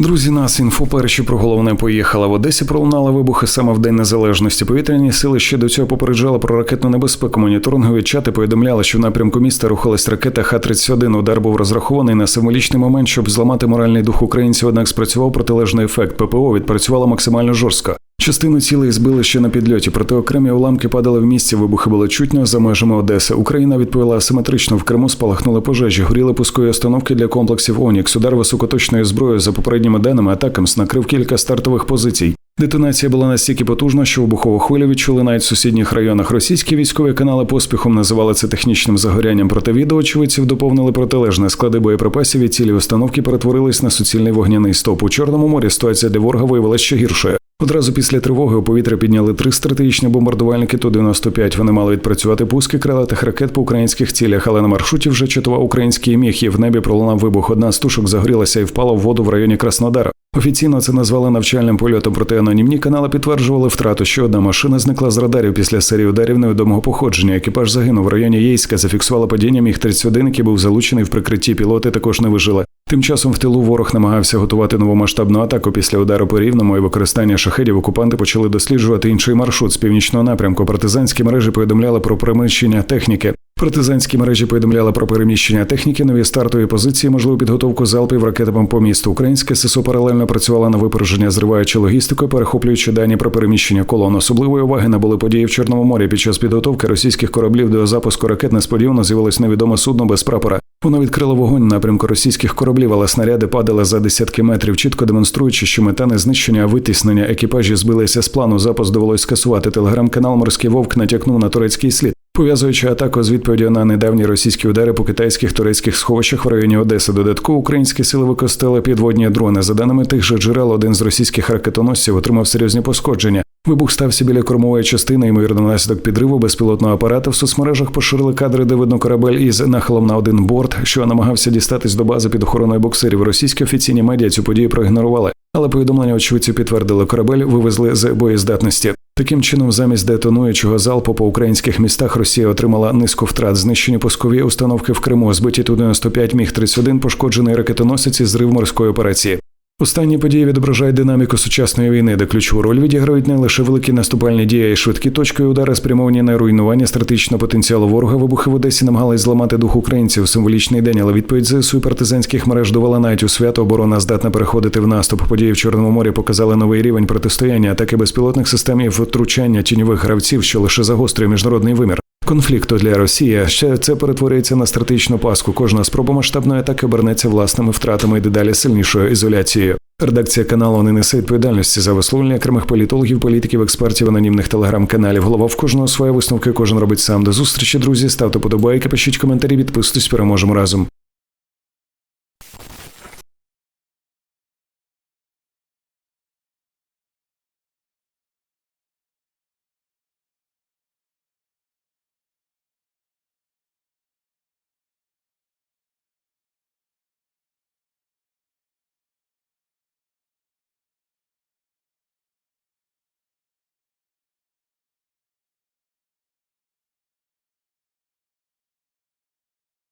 Друзі, нас інфо перші про головне поїхала. В Одесі пролунали вибухи саме в День Незалежності. Повітряні сили ще до цього попереджали про ракетну небезпеку. Моніторингові чати повідомляли, що в напрямку міста рухалась ракета Х-31. Удар був розрахований на символічний момент, щоб зламати моральний дух українців. Однак спрацював протилежний ефект. ППО відпрацювала максимально жорстко. Частину цілей збили ще на підльоті, проте окремі уламки падали в місці. Вибухи були чутно за межами Одеси. Україна відповіла асиметрично. В Криму спалахнули пожежі, горіли пускові установки для комплексів Онікс. Удар високоточною зброєю за попередніми даними атакамс накрив кілька стартових позицій. Детонація була настільки потужна, що вибухову хвилю відчули навіть в сусідніх районах. Російські військові канали поспіхом називали це технічним загорянням. Проте відео очевидців доповнили протилежне. Склади боєприпасів і цілі установки перетворились на суцільний вогняний стоп. У чорному морі ситуація для ворога виявилася ще гіршою. Одразу після тривоги у повітря підняли три стратегічні бомбардувальники Ту-95. Вони мали відпрацювати пуски крилатих ракет по українських цілях, але на маршруті вже чатував український міг і в небі пролунав вибух. Одна з тушок загорілася і впала в воду в районі Краснодара. Офіційно це назвали навчальним польотом, проте анонімні канали підтверджували втрату, що одна машина зникла з радарів після серії ударів невідомого походження. Екіпаж загинув в районі Єйська. Зафіксувала падіння міг 31 який був залучений в прикритті. Пілоти також не вижили. Тим часом в тилу ворог намагався готувати новомасштабну атаку після удару по рівному і використання шахедів. Окупанти почали досліджувати інший маршрут з північного напрямку. Партизанські мережі повідомляли про приміщення техніки. Партизанські мережі повідомляли про переміщення техніки, нові стартові позиції, можливу підготовку залпів ракетами по місту. Українське ССО паралельно працювала на випередження, зриваючи логістику, перехоплюючи дані про переміщення колон. Особливої уваги набули події в Чорному морі. Під час підготовки російських кораблів до запуску ракет несподівано з'явилось невідоме судно без прапора. Воно відкрило вогонь напрямку російських кораблів, але снаряди падали за десятки метрів, чітко демонструючи, що мета не знищення, а витіснення екіпажі збилися з плану. Запуск довелось скасувати. Телеграм-канал Морський Вовк натякнув на турецький слід. Пов'язуючи атаку з відповіддю на недавні російські удари по китайських турецьких сховищах в районі Одеси, додатково українські сили використали підводні дрони. За даними тих же джерел, один з російських ракетоносців отримав серйозні пошкодження. Вибух стався біля кормової частини, ймовірно, внаслідок підриву безпілотного апарата. В соцмережах поширили кадри, де видно корабель із нахилом на один борт, що намагався дістатись до бази під охороною боксерів. Російські офіційні медіа цю подію проігнорували, але повідомлення очевидців підтвердили, корабель вивезли з боєздатності. Таким чином, замість детонуючого залпу по українських містах Росія отримала низку втрат, знищені пускові установки в Криму, збиті Ту-95 міг 31 пошкоджений ракетоносець і зрив морської операції. Останні події відображають динаміку сучасної війни, де ключову роль відіграють не лише великі наступальні дії, й швидкі точки удари, спрямовані на руйнування стратегічного потенціалу ворога. Вибухи в Одесі намагались зламати дух українців. Символічний день, але відповідь ЗСУ і партизанських мереж довела навіть у свято оборона здатна переходити в наступ. Події в Чорному морі показали новий рівень протистояння, атаки безпілотних систем і втручання тіньових гравців, що лише загострює міжнародний вимір. Конфлікту для Росії ще це перетворюється на стратегічну паску. Кожна спроба масштабної атаки обернеться власними втратами і дедалі сильнішою ізоляцією. Редакція каналу не несе відповідальності за висловлення окремих політологів, політиків, експертів, анонімних телеграм-каналів. Голова в кожного своє висновки, кожен робить сам. До зустрічі, друзі. Ставте подобайки, пишіть коментарі, підписуйтесь, переможемо разом.